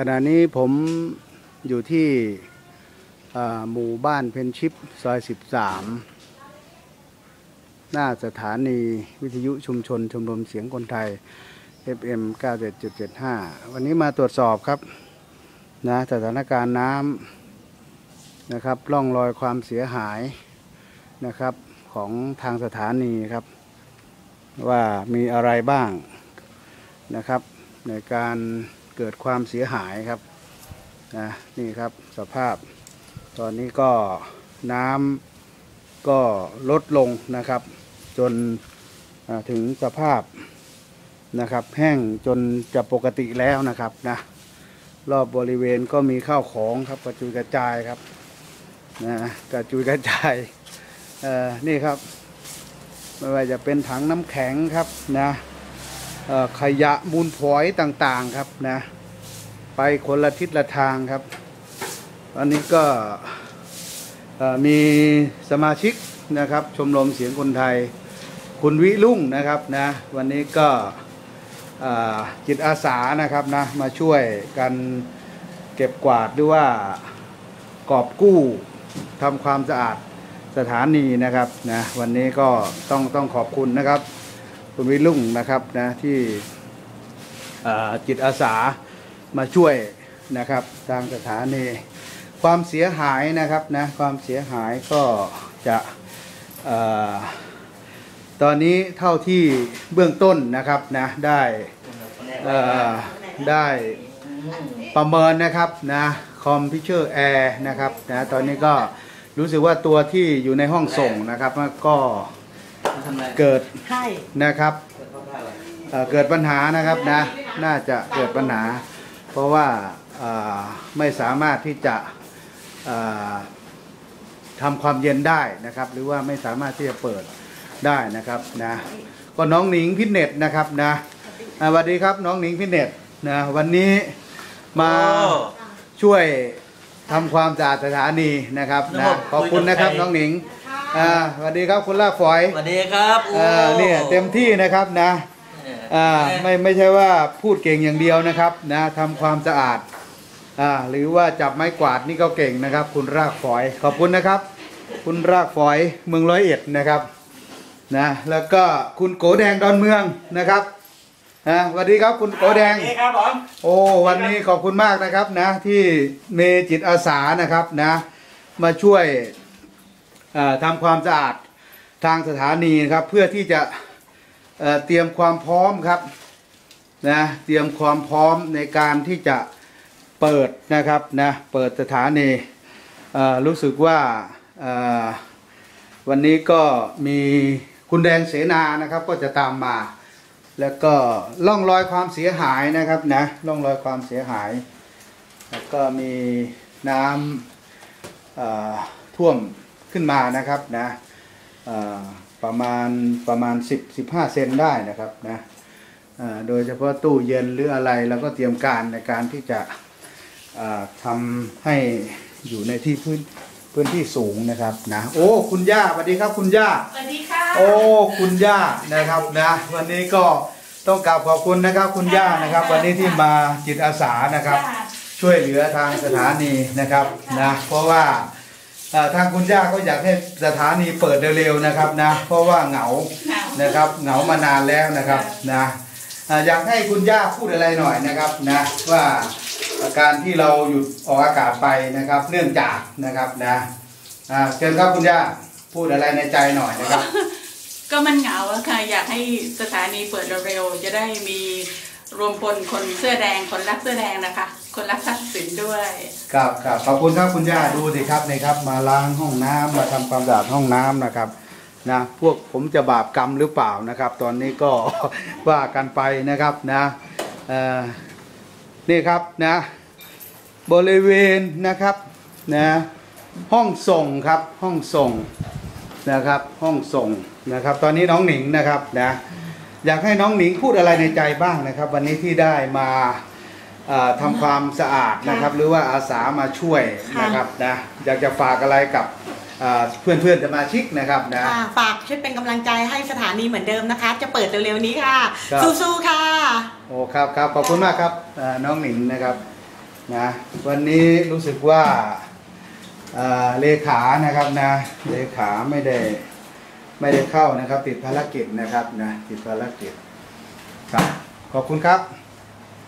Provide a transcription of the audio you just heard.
ขณะนี้ผมอยู่ที่หมู่บ้านเพนชิปซอย 13 หน้าสถานีวิทยุชุมชนชมรมเสียงคนไทย FM 97.75 วันนี้มาตรวจสอบครับนะสถานการณ์น้ำนะครับร่องรอยความเสียหายนะครับของทางสถานีครับ ว่ามีอะไรบ้างนะครับในการ เกิดความเสียหายครับนะนี่ครับสภาพ ตอนนี้ก็น้ำก็ลดลงนะครับ จนถึงสภาพนะครับ แห้งจนจะปกติแล้วนะครับนะรอบบริเวณก็มีข้าวของครับกระจุยกระจายครับนะกระจุยกระจายเอ่อนี่ครับ ไม่ว่าจะเป็นถังน้ำแข็งครับนะ ขยะมูลฝอยต่างๆครับนะไปคนละทิศละทางครับ อันนี้ก็มีสมาชิกนะครับ ชมรมเสียงคนไทย คุณวิรุ่งนะครับนะวันนี้ก็จิตอาสานะครับนะมาช่วยกันเก็บกวาดหรือว่ากอบกู้ทำความสะอาดสถานีนะครับนะวันนี้ก็ต้องต้องขอบคุณนะครับ คุณวิรุ่งนะครับนะที่จิตอาสามาช่วยนะครับทางสถานีความเสียหายนะครับนะความเสียหายก็จะอตอนนี้เท่าที่เบื้องต้นนะครับนะได้ได้ประเมินนะครับนะคอมพิวเตอร์แอร์นะครับนะตอนนี้ก็รู้สึกว่าตัวที่อยู่ในห้องส่งนะครับก็ เกิดให้นะครับเกิดเพราะอะไรเอ่อเกิดปัญหานะครับนะ น่าจะเกิดปัญหา เพราะว่าเอ่อไม่สามารถที่จะเอ่อทำความเย็นได้นะครับ หรือว่าไม่สามารถที่จะเปิดได้นะครับนะก็น้องหนิงพิเนตนะครับนะอ่าสวัสดีครับน้องหนิงพิเนตนะวันนี้มาช่วยทำความสะอาดสถานีนะครับนะขอบคุณนะครับน้องหนิง อ่าสวัสดีครับคุณลากฝอยสวัสดีครับโอ้เอ่อเนี่ยเต็มที่นะครับนะอ่าไม่ไม่ใช่ว่าพูดเก่งอย่างเดียวนะครับนะทำความสะอาดอ่าหรือว่าจับไม้กวาดนี่ก็เก่งนะครับ คุณรากฝอยขอบคุณนะครับ คุณรากฝอยเมืองร้อยเอ็ดนะครับนะแล้วก็คุณโกแดงดอนเมืองนะครับนะสวัสดีครับคุณโกแดง สวัสดีครับผมโอ้วันนี้ขอบคุณมากนะครับนะที่เมจิตอาสานะครับนะมาช่วยเอ่อ ทำความสะอาดทางสถานีนะครับ เพื่อที่จะเเตรียมความพร้อมครับนะเตรียมความพร้อมในการที่จะเปิดนะครับนะเปิดสถานีรู้สึกว่าวันนี้ก็มีคุณแดงเสนานะครับก็จะตามมา แล้วก็ร่องรอยความเสียหายนะครับนะร่องรอยความเสียหาย แล้วก็มีน้ำท่วม ขึ้นมานะครับนะเอ่อประมาณประมาณ 10 15 เซนได้นะครับนะเอ่อโดยเฉพาะตู้เย็นหรืออะไรเราก็เตรียมการในการที่จะเอ่อทำให้อยู่ในที่พื้นพื้นที่สูงนะครับนะโอ้คุณย่าสวัสดีครับคุณย่าสวัสดีค่ะโอ้คุณย่านะครับนะวันนี้ก็ต้องกราบขอบคุณนะครับคุณย่านะครับ วันนี้ที่มาจิตอาสานะครับ ช่วยเหลือทางสถานีนะครับนะเพราะว่าเอ่อ ทางคุณย่าก็อยากให้สถานีเปิดเร็วๆนะครับนะ เพราะว่าเหงานะครับเหงามานานแล้วนะครับนะอยากให้คุณย่าพูดอะไรหน่อยนะครับนะว่าการที่เราหยุดออกอากาศไปนะครับ เนื่องจากนะครับนะเชิญครับคุณย่าพูดอะไรในใจหน่อยนะครับ ก็มันเหงาค่ะอยากให้สถานีเปิดเร็วๆจะได้มี รวมพลคนเสื้อแดงคนรักเสื้อแดงนะคะ คนรักทักษิณด้วยครับครับขอบคุณครับคุณย่าดูสิครับนี่ครับ มาล้างห้องน้ำมาทำความสะอาดห้องน้ำนะครับนะพวกผมจะบาปกรรมหรือเปล่านะครับ ตอนนี้ก็ ว่ากันไปนะครับนะเอ่อนี่ครับนะบริเวณนะครับนะห้องส่งครับห้องส่งนะครับห้องส่งนะครับ ตอนนี้น้องหนิงนะครับนะ อยากให้น้องหนิงพูดอะไรในใจบ้างนะครับ วันนี้ที่ได้มาเอ่อทำความสะอาดนะครับ หรือว่าอาสามาช่วยค่ะนะครับนะอยากจะฝากอะไรกับเพื่อนเพื่อนๆสมาชิกนะครับนะค่ะฝากช่วยเป็นกำลังใจให้สถานีเหมือนเดิมนะคะ จะเปิดเร็วๆนี้ค่ะครับสู้ๆค่ะ โอ้ครับครับขอบคุณมากครับเอ่อน้องหนิงนะครับนะวันนี้รู้สึกว่าเอ่อเลขานะครับนะเลขาไม่ได้ ไม่ได้เข้านะครับ ติดภารกิจนะครับนะติดภารกิจครับขอบคุณครับ